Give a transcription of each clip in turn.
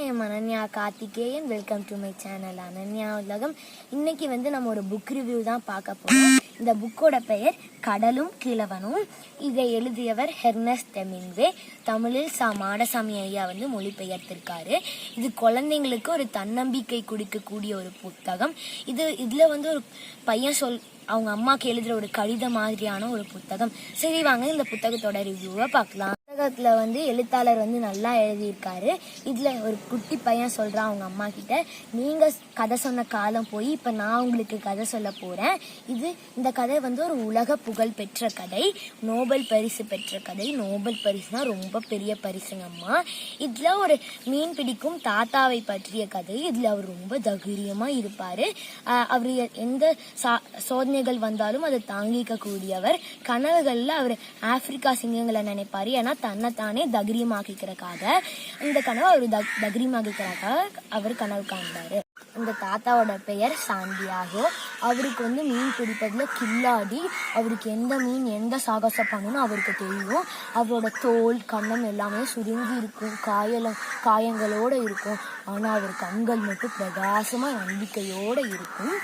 N Ananya Karthikeyan. Welcome to my channel Ananya உலகம். இன்னைக்கு வந்து நம்ம ஒரு புக் ரிவ்யூ தான் பார்க்க போறோம். இந்த புக்கோட பெயர் கடலும் கிழவனும். இதை எழுதியவர் ஹெர்னஸ் தெமின்வே தமிழில் சா மாடசாமி ஐயா வந்து மொழிபெயர்த்திருக்காரு. இது குழந்தைங்களுக்கு ஒரு தன்னம்பிக்கை கொடுக்கக்கூடிய ஒரு புத்தகம். இது இதில் வந்து ஒரு பையன் சொல் அவங்க அம்மாக்கு எழுதுகிற ஒரு கடிதம் மாதிரியான ஒரு புத்தகம். சரி வாங்க இந்த புத்தகத்தோட ரிவ்யூவை பார்க்கலாம். புத்தகத்தில் வந்து எழுத்தாளர் வந்து நல்லா எழுதியிருக்காரு. இதில் ஒரு குட்டி பையன் சொல்கிறான் அவங்க அம்மா கிட்ட. நீங்கள் கதை சொன்ன காலம் போய் இப்போ நான் உங்களுக்கு கதை சொல்ல போகிறேன் இது இந்த கதை வந்து ஒரு உலக புகழ் பெற்ற கதை. நோபல் பரிசு பெற்ற கதை. நோபல் பரிசுனா ரொம்ப பெரிய பரிசுங்க அம்மா. இதில் ஒரு மீன் பிடிக்கும் தாத்தாவை பற்றிய கதை. இதில் அவர் ரொம்ப தைரியமா இருப்பார். அவர் எந்த சா- சோதனைகள் வந்தாலும் அதை தாங்கிக்க கூடியவர் கனவுகளில் அவர் ஆப்பிரிக்கா சிங்கங்களை நினைப்பார். ஏன்னா தன்னைத்தானே தகிரியமாக்கிக்கிறக்காக இந்த கனவு அவர் த தகிரியமாக்கிக்கிறக்காக அவர் கனவு காண்பாரு. இந்த தாத்தாவோட பெயர் சாந்தியாகோ அவருக்கு வந்து மீன் பிடிப்பதில் கில்லாடி அவருக்கு எந்த மீன் எந்த சாகசம் பண்ணணும்னு அவருக்கு தெரியும். அவரோட தோல் கண்ணம் எல்லாமே சுருங்கி இருக்கும் காயல காயங்களோட இருக்கும். ஆனால் அவர் கண்கள் மட்டும் பிரகாசமாக நம்பிக்கையோட இருக்கும்.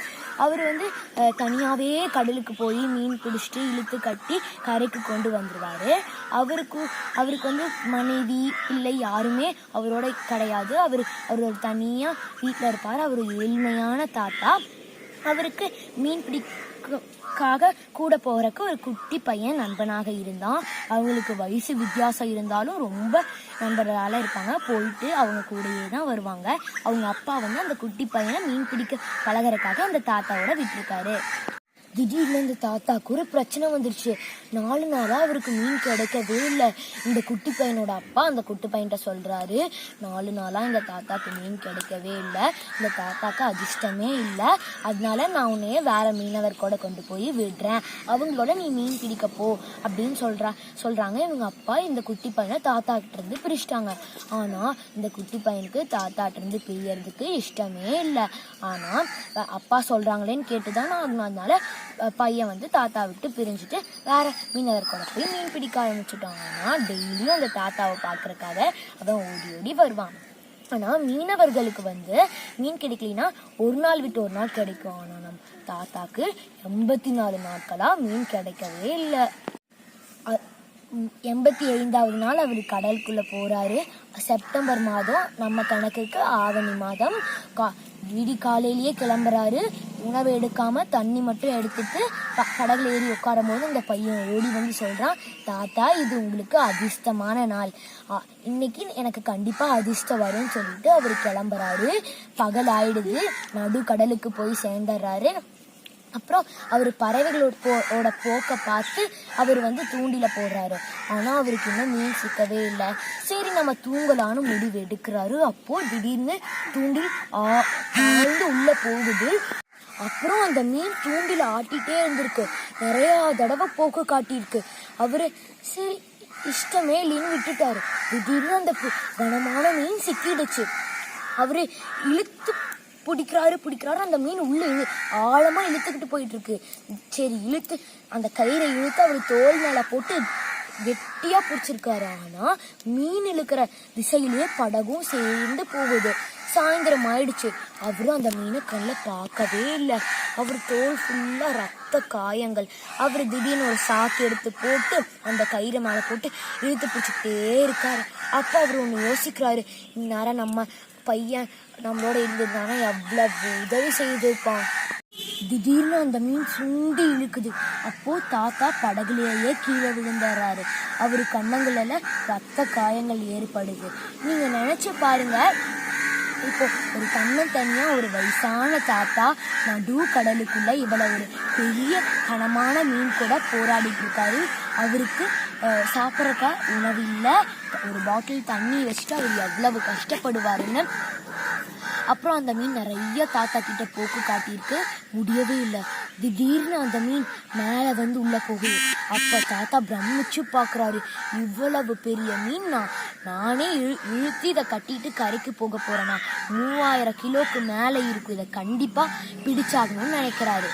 அவர் வந்து தனியாகவே தனியாவே கடலுக்கு போய் மீன் பிடிச்சிட்டு இழுத்து கட்டி கரைக்கு கொண்டு வந்துருவாரு. அவருக்கு அவருக்கு வந்து மனைவி பிள்ளை யாருமே அவரோட கிடையாது. அவர் அவர் தனியாக தனியா வீட்டில் இருப்பார். அவர் ஏழ்மையான தாத்தா. அவருக்கு மீன் பிடி காக கூட போறக்கு ஒரு குட்டி பையன் நண்பனாக இருந்தான். அவங்களுக்கு வயசு வித்தியாசம் இருந்தாலும் ரொம்ப நண்பர்களால இருப்பாங்க. போயிட்டு அவங்க கூடயே தான் வருவாங்க. அவங்க அப்பா வந்து அந்த குட்டி பையனை மீன் பிடிக்க பழகுறதுக்காக அந்த தாத்தாவோட விட்டுருக்காரு. திடீர்னு இந்த தாத்தாக்கு ஒரு பிரச்சனை வந்துருச்சு. நாலு நாளா அவருக்கு மீன் கிடைக்கவே இல்லை. இந்த குட்டி பையனோட அப்பா அந்த குட்டி பையன்கிட்ட சொல்றாரு நாலு நாளா இந்த தாத்தாக்கு மீன் கிடைக்கவே இல்லை. இந்த தாத்தாக்கு அதிர்ஷ்டமே இல்லை. அதனால நான் உன்னைய வேற மீனவர் கூட கொண்டு போய் விடுறேன். அவங்களோட நீ மீன் பிடிக்க போ அப்படின்னு சொல்றா. சொல்றாங்க இவங்க அப்பா இந்த குட்டி பையனை தாத்தா கிட்ட இருந்து பிரிச்சிட்டாங்க. ஆனா இந்த குட்டி பையனுக்கு தாத்தாட்ட இருந்து பிரியறதுக்கு இஷ்டமே இல்லை. ஆனா அப்பா அப்பா சொல்றாங்களேன்னு கேட்டுதான் நான் அதனால பையன் வந்து தாத்தா விட்டு பிரிஞ்சுட்டு வேற மீனவர் கூட போய் மீன் பிடிக்க ஆரம்பிச்சுட்டாங்கன்னா டெய்லியும் அந்த தாத்தாவை பார்க்கறக்காக அவன் ஓடி ஓடி வருவான். ஆனால் மீனவர்களுக்கு வந்து மீன் கிடைக்கலனா ஒரு நாள் விட்டு ஒரு நாள் கிடைக்கும். ஆனால் நம்ம தாத்தாக்கு எண்பத்தி நாலு நாட்களாக மீன் கிடைக்கவே இல்லை. எண்பத்தி ஐந்தாவது நாள் அவர் கடலுக்குள்ளே போகிறாரு செப்டம்பர் மாதம் நம்ம கணக்குக்கு ஆவணி மாதம். கா விடி காலையிலேயே கிளம்புறாரு. உணவு எடுக்காம தண்ணி மட்டும் எடுத்துட்டு ப- ஏறி உட்காரும் போது இந்த பையன் ஓடி வந்து சொல்றான் தாத்தா இது உங்களுக்கு அதிர்ஷ்டமான நாள். இன்னைக்கு எனக்கு கண்டிப்பா அதிர்ஷ்டம் வரும்னு சொல்லிட்டு அவர் கிளம்புறாரு. பகல் ஆயிடுது. நடு கடலுக்கு போய் சேர்ந்துடுறாரு. அப்புறம் அவர் பறவைகளோட போட போக்கை பார்த்து அவர் வந்து தூண்டில போடுறாரு. ஆனா அவருக்கு இன்னும் மீன் சிக்கவே இல்லை. சரி நம்ம தூங்கலான்னு முடிவு எடுக்கிறாரு. அப்போ திடீர்னு தூண்டில் ஆ- ஆழ்ந்து உள்ள போகுது. அப்புறம் அந்த மீன் தூண்டில ஆட்டிட்டே இருந்திருக்கு. நிறைய தடவை போக்கு காட்டியிருக்கு. அவரு சரி இஷ்டமே இல்லைன்னு விட்டுட்டாரு. திடீர்னு அந்த கனமான மீன் சிக்கிடுச்சு. அவரு இழுத்து பிடிக்கிறாரு பிடிக்கிறாரு. அந்த மீன் உள்ள இழு ஆழமா இழுத்துக்கிட்டு போயிட்டு இருக்கு சரி இழுத்து அந்த கயிறை இழுத்து அவர் தோல் மேல போட்டு வெட்டியா பிடிச்சிருக்காரு. ஆனா மீன் இழுக்கிற திசையிலேயே படகும் சேர்ந்து போகுது. சாயந்தரம் ஆயிடுச்சு. அவரும் அந்த மீனை கல்ல பார்க்கவே இல்லை. அவர் தோல் ஃபுல்லா ரத்த காயங்கள். அவர் திடீர்னு ஒரு சாக்கு எடுத்து போட்டு அந்த கயிறு மேலே போட்டு இழுத்து பிடிச்சிக்கிட்டே இருக்காரு. அப்போ அவர் ஒன்று யோசிக்கிறாரு இந்நேரம் நம்ம பையன் நம்மளோட இருந்திருந்தானா? எவ்வளவு உதவி செய்திருப்பான். திடீர்னு அந்த மீன் சுண்டி இழுக்குது. அப்போ தாத்தா படகுலேயே கீழே விழுந்துடுறாரு அவரு கண்ணங்களில் ரத்த காயங்கள் ஏற்படுது. நீங்க நினைச்சு பாருங்க. இப்போ ஒரு கண்ணன் தனியா ஒரு வயசான தாத்தா நடு கடலுக்குள்ள இவ்வளவு ஒரு பெரிய கனமான மீன் கூட போராடிட்டு இருக்காரு. அவருக்கு சாப்பிட்றக்க உணவு இல்லை. ஒரு பாட்டில் தண்ணி வச்சுட்டு அவர் எவ்வளவு கஷ்டப்படுவாருன்னு. அப்புறம் அந்த மீன் நிறைய தாத்தா கிட்ட போக்கு காட்டியிருக்கு. முடியவே இல்லை. திடீர்னு அந்த மீன் மேலே வந்து உள்ள போகுது அப்போ தாத்தா பிரமிச்சு பார்க்குறாரு இவ்வளவு பெரிய மீன் நான் நானே இழு இழுத்து இதை கட்டிட்டு கரைக்கு போக போறேனா? மூவாயிரம் கிலோக்கு மேலே இருக்கும். இதை கண்டிப்பா பிடிச்சாகணும்னு நினைக்கிறாரு.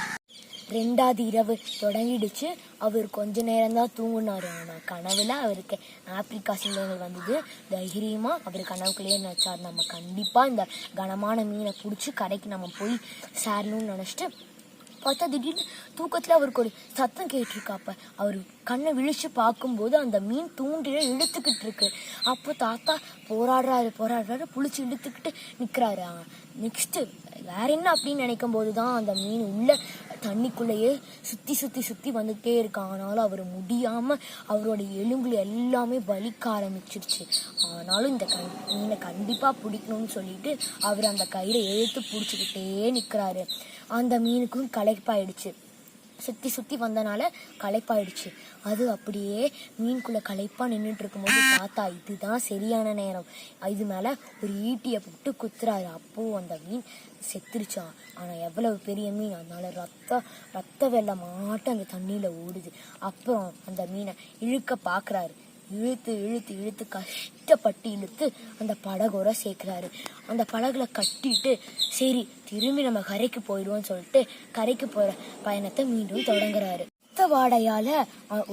ரெண்டாவது இரவு தொடங்கிடுச்சு. அவர் கொஞ்ச நேரம் தான் தூங்கினார். ஆனா கனவுல அவருக்கு ஆப்பிரிக்கா சிங்கங்கள் வந்தது. தைரியமா அவர் கனவுக்குள்ளேயே நினைச்சார். நம்ம கண்டிப்பா இந்த கனமான மீனை பிடிச்சி கடைக்கு நம்ம போய் சேரணும்னு நினச்சிட்டு பார்த்தா திடீர்னு தூக்கத்துல அவருக்கு ஒரு சத்தம் கேட்டிருக்காப்ப. அவர் கண்ணை விழிச்சு பார்க்கும்போது அந்த மீன் தூண்டில இழுத்துக்கிட்டு இருக்கு. அப்போ தாத்தா போராடுறாரு போராடுறாரு. புளிச்சு இழுத்துக்கிட்டு நிற்கிறாரு நெக்ஸ்ட் வேற என்ன அப்படின்னு நினைக்கும் போது தான் அந்த மீன் உள்ள தண்ணிக்குள்ளேயே சுற்றி சுற்றி சுற்றி வந்துகிட்டே இருக்கான். ஆனாலும் அவர் முடியாமல் அவரோட எலும்புல எல்லாமே வலிக்க ஆரம்பிச்சிருச்சு. ஆனாலும் இந்த கண் மீனை கண்டிப்பாக பிடிக்கணும்னு சொல்லிட்டு அவர் அந்த கயிறை எழுத்து பிடிச்சிக்கிட்டே நிற்கிறாரு அந்த மீனுக்கும் களைப்பாயிடுச்சு. சுற்றி சுற்றி வந்தனால களைப்பாயிடுச்சு. அது அப்படியே மீன்குள்ளே களைப்பாக நின்றுட்டு இருக்கும்போது தாத்தா இதுதான் சரியான நேரம். இது மேலே ஒரு ஈட்டியை போட்டு குத்துறாரு. அப்போது அந்த மீன் செத்துருச்சான் ஆனால் எவ்வளவு பெரிய மீன்? அதனால ரத்த ரத்த மாட்டு அந்த தண்ணியில் ஓடுது. அப்புறம் அந்த மீனை இழுக்க பார்க்குறாரு இழுத்து இழுத்து இழுத்து கஷ்டப்பட்டு இழுத்து அந்த படகோட சேர்க்குறாரு. அந்த படகுல கட்டிட்டு சரி திரும்பி நம்ம கரைக்கு போயிடுவோம்னு சொல்லிட்டு கரைக்கு போற பயணத்தை மீண்டும் தொடங்குறாரு. ரத்த வாடையால்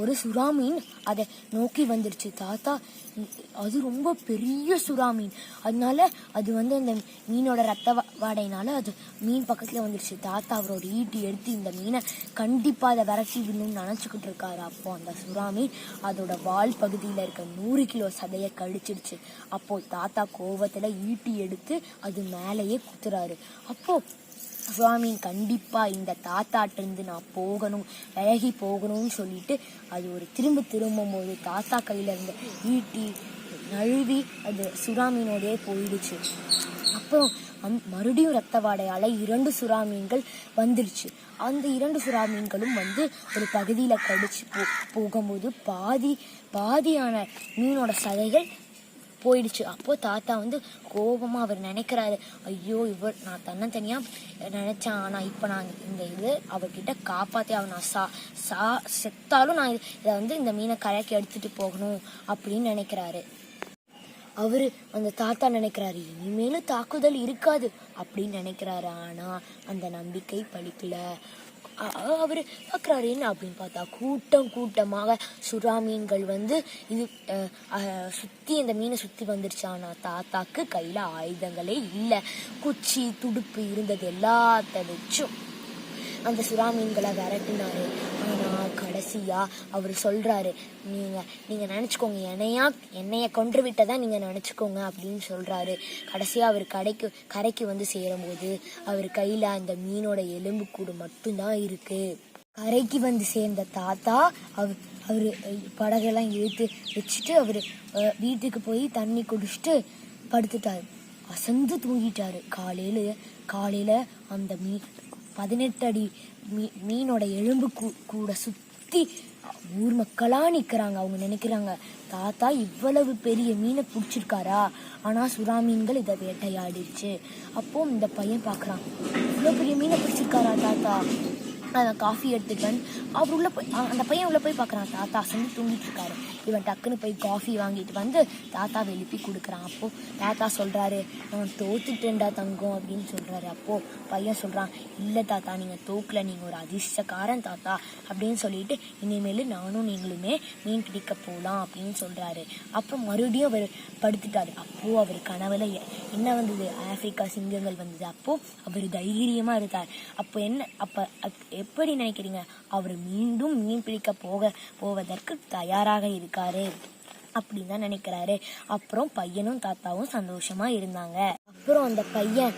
ஒரு சுறா மீன் அதை நோக்கி வந்துருச்சு. தாத்தா அது ரொம்ப பெரிய சுறா மீன் அதனால அது வந்து அந்த மீனோட ரத்த வாடையினால் வாடையினால அது மீன் பக்கத்தில் வந்துருச்சு. தாத்தா அவரோட ஈட்டி எடுத்து இந்த மீனை கண்டிப்பாக அதை விரட்டி விடணும்னு நினச்சிக்கிட்டு இருக்காரு. அப்போ அந்த சுறாமீன் அதோட வால் பகுதியில் இருக்க நூறு கிலோ சதையை கழிச்சிடுச்சு அப்போது தாத்தா கோவத்தில் ஈட்டி எடுத்து அது மேலேயே குத்துறாரு. அப்போது சுவாமி கண்டிப்பா இந்த தாத்தாட்டிருந்து நான் போகணும் விலகி போகணும்னு சொல்லிட்டு அது ஒரு திரும்ப திரும்பும் போது தாத்தா கையில இருந்த ஈட்டி நழுவி அது சுறாமீனோடயே போயிடுச்சு. அப்புறம் அந் மறுபடியும் ரத்த வாடையால இரண்டு சுறா மீன்கள் வந்துருச்சு. அந்த இரண்டு சுறா மீன்களும் வந்து ஒரு பகுதியில கடிச்சு போ போகும்போது பாதி பாதியான மீனோட சதைகள் போயிடுச்சு. அப்போ தாத்தா வந்து கோபமா அவர் நினைக்கிறாரு. ஐயோ இவர் நான் தன்னந்தனியா நினைச்சேன். ஆனா இப்ப நான் இந்த இது அவர்கிட்ட காப்பாத்தி அவன் நான் சா சா செத்தாலும் நான் இதை வந்து இந்த மீனை கரைக்கு எடுத்துட்டு போகணும் அப்படின்னு நினைக்கிறாரு. அவரு அந்த தாத்தா நினைக்கிறாரு இனிமேலும் தாக்குதல் இருக்காது அப்படின்னு நினைக்கிறாரு. ஆனா அந்த நம்பிக்கை படிக்கல அவர் பார்க்குறாரு என்ன அப்படின்னு பார்த்தா கூட்டம் கூட்டமாக சுறா மீன்கள் வந்து இது சுற்றி இந்த அந்த மீனை சுற்றி வந்துருச்சானா தாத்தாக்கு கையில் ஆயுதங்களே இல்லை. குச்சி துடுப்பு இருந்தது எல்லாத்த வச்சும் அந்த சுறா மீன்களை விரட்டினாரு. கடைசியாக அவர் சொல்றாரு நீங்க நீங்க நினச்சிக்கோங்க என்னையா என்னைய கொன்று விட்டதா நீங்க நினச்சிக்கோங்க அப்படின்னு சொல்றாரு. கடைசியா அவர் கடைக்கு கரைக்கு வந்து சேரும்போது அவர் கையில அந்த மீனோட எலும்பு கூடு மட்டும்தான் இருக்கு. கரைக்கு வந்து சேர்ந்த தாத்தா அவர் அவர் படகெல்லாம் இழுத்து வச்சுட்டு அவர் வீட்டுக்கு போய் தண்ணி குடிச்சிட்டு படுத்துட்டாரு. அசந்து தூங்கிட்டாரு. காலையில காலையில அந்த மீ பதினெட்டு அடி மீ மீனோட எலும்பு கூ- கூட சுத்தி ஊர் மக்களா நிக்கிறாங்க அவங்க நினைக்கிறாங்க தாத்தா இவ்வளவு பெரிய மீனை பிடிச்சிருக்காரா? ஆனா சுறா மீன்கள் இதை வேட்டையாடிடுச்சு. அப்போ இந்த பையன் பார்க்கறான் இவ்வளவு பெரிய மீனை பிடிச்சிருக்காரா தாத்தா? நான் காஃபி எடுத்துட்டு அவர் உள்ள போய் அந்த பையன் உள்ள போய் பார்க்கறான் தாத்தா சொல்லி தூங்கிட்டு இருக்காரு. இவன் டக்குன்னு போய் காஃபி வாங்கிட்டு வந்து தாத்தாவை எழுப்பி கொடுக்குறான். அப்போது தாத்தா சொல்கிறாரு நான் தோத்துட்டேன்டா தங்கம் அப்படின்னு சொல்கிறாரு அப்போது பையன் சொல்கிறான் இல்லை தாத்தா நீங்கள் தோக்கல நீங்கள் ஒரு அதிர்ஷ்டக்காரன் தாத்தா அப்படின்னு சொல்லிட்டு இனிமேல் நானும் நீங்களுமே மீன் பிடிக்க போகலாம் அப்படின்னு சொல்கிறாரு அப்புறம் மறுபடியும் அவர் படுத்துட்டாரு. அப்போது அவர் கனவுல என்ன வந்தது? ஆப்பிரிக்கா சிங்கங்கள் வந்தது. அப்போது அவர் தைரியமாக இருந்தார். அப்போ என்ன அப்போ அப்- எப்படி நினைக்கிறீங்க? அவர் மீண்டும் மீன் பிடிக்க போக போவதற்கு தயாராக இருக்காரு அப்படின்னு தான் நினைக்கிறாரு. அப்புறம் பையனும் தாத்தாவும் சந்தோஷமா இருந்தாங்க. அப்புறம் அந்த பையன்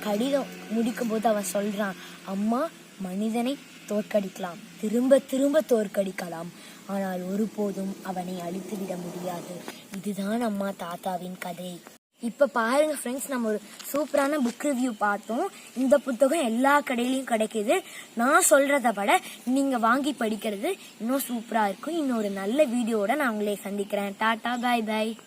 கடிதம் முடிக்கும் போது அவன் சொல்றான் அம்மா மனிதனை தோற்கடிக்கலாம். திரும்ப திரும்ப தோற்கடிக்கலாம். ஆனால் ஒருபோதும் அவனை அழித்து விட முடியாது. இதுதான் அம்மா தாத்தாவின் கதை. இப்போ பாருங்கள் ஃப்ரெண்ட்ஸ் நம்ம ஒரு சூப்பரான புக் ரிவ்யூ பார்த்தோம். இந்த புத்தகம் எல்லா கடையிலையும் கிடைக்கிது. நான் சொல்கிறத விட நீங்கள் வாங்கி படிக்கிறது இன்னும் சூப்பராக இருக்கும். இன்னொரு நல்ல வீடியோவோட நான் உங்களை சந்திக்கிறேன். டாட்டா பாய் பாய்